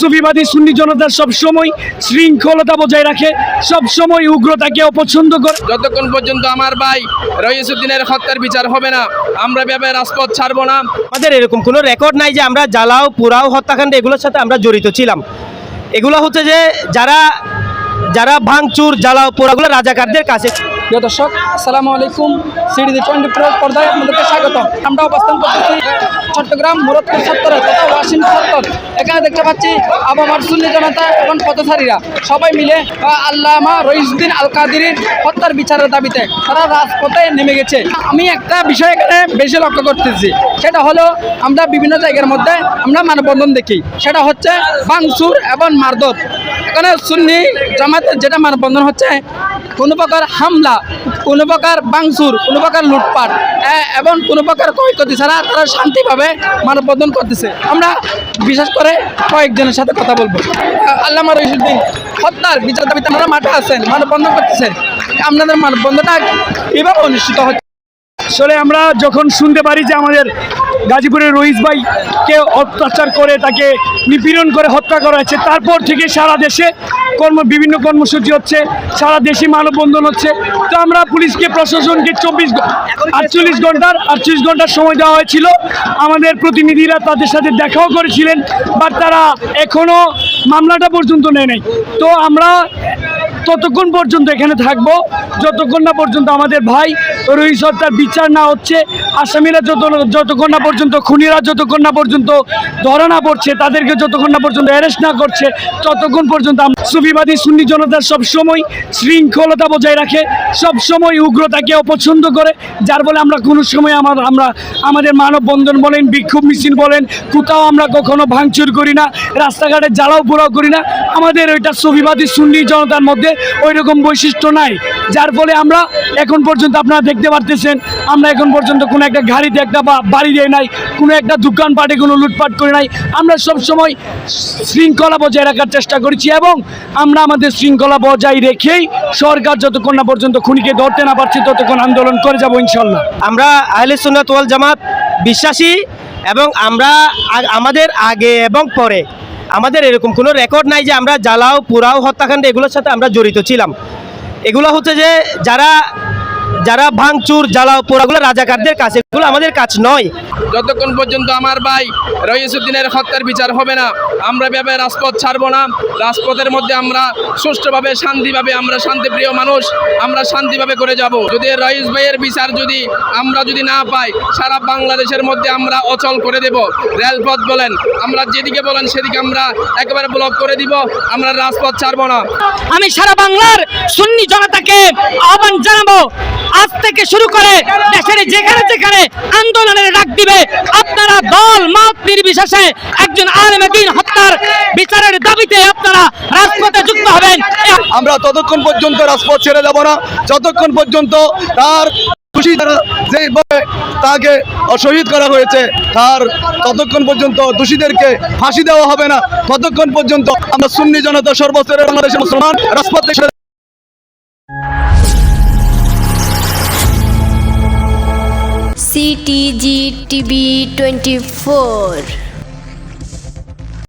সুফিবাদী সুন্নি জনতা সবসময় শৃঙ্খলতা বজায় রাখে সবসময় উগ্রতাকে অপছন্দ করে। যতক্ষণ পর্যন্ত আমার ভাই রইসুদ্দিনের হত্যার বিচার হবে না আমরা ভেবে রাজপথ ছাড়বো না। আমাদের এরকম কোনো রেকর্ড নাই যে আমরা জ্বালাও পোড়াও হত্যাকাণ্ড এগুলোর সাথে আমরা জড়িত ছিলাম। এগুলো হচ্ছে যে যারা যারা ভাঙচুর জ্বালাও পোড়াগুলো রাজাকারদের কাছে। প্রিয় দর্শক আসসালামু আলাইকুম। টোয়েন্টি ফোর পর্দায় আপনাদেরকে স্বাগত আমরা অবস্থান করতেছি চট্টগ্রাম মুরতপুর সত্তরে তথা ওয়াসিম সত্তর এখানে দেখতে পাচ্ছি আবামার সুন্নি জনতা এবং পথচারীরা। সবাই মিলে আল্লামা রইসুদ্দিন আল কাদিরের হত্যার বিচারের দাবিতে তারা রাজপথে নেমে গেছে। আমি একটা বিষয় এখানে বেশি লক্ষ্য করতেছি। সেটা হলো, আমরা বিভিন্ন জায়গার মধ্যে আমরা মানববন্ধন দেখি। সেটা হচ্ছে বাংসুর এবং মারদত এখানে সুন্নি জামাতের যেটা মানববন্ধন হচ্ছে, কোনো প্রকার হামলা, কোনো প্রকার বাংসুর, কোনো প্রকার লুটপাট এবং কোনো প্রকার ক্ষয়ক্ষতি ছাড়া তারা শান্তিভাবে মানববন্ধন করতেছে। আমরা বিশেষ করে কয়েকজনের সাথে কথা বলব। আল্লাহ রহিসুদ্দিন হত্যার বিচার দাবিতে আমরা মাঠে আছেন মানববন্ধন করতেছেন আপনাদের মানববন্ধনটা কীভাবে অনুষ্ঠিত হচ্ছে। আসলে আমরা যখন শুনতে পারি যে আমাদের গাজীপুরের রইস ভাইকে অত্যাচার করে তাকে নিপীড়ন করে হত্যা করা হয়েছে তারপর থেকে সারা দেশে কর্ম বিভিন্ন কর্মসূচি হচ্ছে সারা দেশে মানববন্ধন হচ্ছে। তো আমরা পুলিশকে প্রশাসনকে চব্বিশ আটচল্লিশ ঘণ্টার আটচল্লিশ ঘণ্টার সময় দেওয়া হয়েছিল। আমাদের প্রতিনিধিরা তাদের সাথে দেখাও করেছিলেন বাট তারা এখনও মামলাটা পর্যন্ত নেয় নাই। তো আমরা ততক্ষণ পর্যন্ত এখানে থাকব। যতক্ষণ না পর্যন্ত আমাদের ভাই রোহিত হত্যার বিচার না হচ্ছে, আসামিরা যত যতক্ষণ না পর্যন্ত, খুনিরা যতক্ষণ না পর্যন্ত ধরা না পড়ছে, তাদেরকে যতক্ষণ না পর্যন্ত অ্যারেস্ট না করছে, ততক্ষণ পর্যন্ত সুফিবাদী সুন্নি জনতা সবসময় শৃঙ্খলতা বজায় রাখে সবসময় উগ্রতাকে অপছন্দ করে, যার ফলে আমরা কোনো সময় আমার আমরা আমাদের মানববন্ধন বলেন, বিক্ষোভ মিছিল বলেন, কোথাও আমরা কখনো ভাঙচুর করি না, রাস্তাঘাটে জ্বালাও পোড়াও করি না। আমাদের ওইটা সুফিবাদী সুন্নি জনতার মধ্যে ওই রকম বৈশিষ্ট্য নাই। যার ফলে আমরা এখন পর্যন্ত আপনারা দেখতে পারতেছেন, আমরা এখন পর্যন্ত কোনো একটা গাড়িতে, একটা বাড়ি দেয় নাই, কোনো একটা দোকানপাটে কোনো লুটপাট করে নাই। আমরা সব সময় শৃঙ্খলা বজায় রাখার চেষ্টা করেছি এবং আমরা আমাদের শৃঙ্খলা বজায় রেখেই সরকার যতক্ষণ না পর্যন্ত খুনিকে ধরতে না পারছে, ততক্ষণ আন্দোলন করে যাব ইনশাল্লাহ। আমরা আহলে সুন্নাত ওয়াল জামাত বিশ্বাসী এবং আমরা আমাদের আগে এবং পরে আমাদের এরকম কোনো রেকর্ড নাই যে আমরা জ্বালাও পোড়াও হত্যাকাণ্ড এগুলোর সাথে আমরা জড়িত ছিলাম। এগুলো হচ্ছে যে যারা যারা ভাঙচুর জ্বালাও পোড়াগুলো রাজাকারদের কাছে এগুলো আমাদের কাজ নয়। যতক্ষণ পর্যন্ত আমার ভাই রইসুদ্দিনের হত্যার বিচার হবে না আমরা ভেবে রাজপথ ছাড়বো না। রাজপথের মধ্যে আমরা সুষ্ঠুভাবে শান্তিভাবে আমরা শান্তিপ্রিয় মানুষ আমরা শান্তিভাবে করে যাব। যদি রইস ভাইয়ের বিচার যদি আমরা যদি না পাই সারা বাংলাদেশের মধ্যে আমরা অচল করে দেব। রেলপথ বলেন আমরা যেদিকে বলেন সেদিকে আমরা একেবারে ব্লক করে দিব আমরা রাজপথ ছাড়বো না। আমি সারা বাংলার সুন্নি জনতাকে আহ্বান জানাব আজ থেকে শুরু করে দেশের যেখানে যেখানে আন্দোলনের ডাক দিবে, আপনারা দল মত নির্বিশেষে একজন আলেমে দিন হত্যার বিচারের দাবিতে আপনারা রাজপথে যুক্ত হবেন। আমরা ততক্ষণ পর্যন্ত রাজপথ ছেড়ে যাব না। যতক্ষণ পর্যন্ত তার খুশি যেভাবে তাকে শহীদ করা হয়েছে, তার ততক্ষণ পর্যন্ত দোষীদেরকে ফাঁসি দেওয়া হবে না। ততক্ষণ পর্যন্ত আমরা সুন্নি জনতা সর্বস্তরের বাংলাদেশের মুসলমান রাজপথে সিটিজি টিভি টোয়েন্টি ফোর